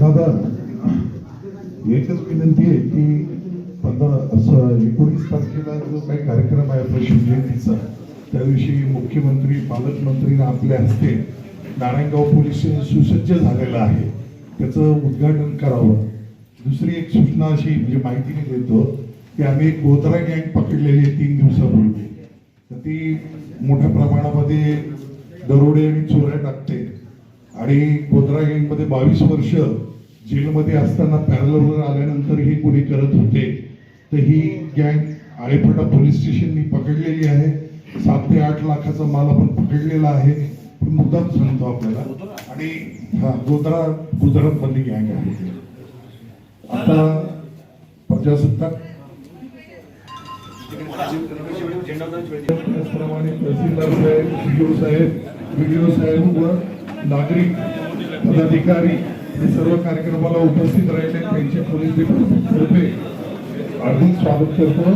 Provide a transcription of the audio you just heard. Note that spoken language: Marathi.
दादा एकच विनंती आहे की पंधरा असं एकोणीस तारखेला जो काही कार्यक्रम आहे आपला शिवजयंतीचा त्या दिवशी मुख्यमंत्री पालकमंत्री आपल्या हस्ते नारायणगाव पोलीस स्टेशन सुसज्ज झालेलं आहे. त्याचं उद्घाटन करावं. दुसरी एक सूचना अशी म्हणजे माहिती मी देतो की आम्ही एक गोत्रा गँग पकडलेली आहे तीन दिवसापूर्वी. तर ती मोठ्या प्रमाणामध्ये दरोडे आणि चोऱ्या टाकते. आणि गोद्रा गँगमध्ये बावीस वर्ष जेलमध्ये असताना पॅरलवर आल्यानंतर ही गुन्हे करत होते तर ही गँग आळेफाटा पोलीस स्टेशननी पकडलेली आहे. सात ते आठ लाखाचा माल आपण पकडलेला आहे. मुद्दाम सांगतो आपल्याला. आणि हा गोत्रा गुजरात मधली गँग आहे. आता प्रजासत्ताक त्याचप्रमाणे तहसीलदार साहेब सीओ साहेब ओ साहेब व नागरिक पदाधिकारी हे सर्व कार्यक्रमाला उपस्थित राहिले. त्यांचे पोलीस डिपार्टमेंटतर्फे हार्दिक स्वागत करतो.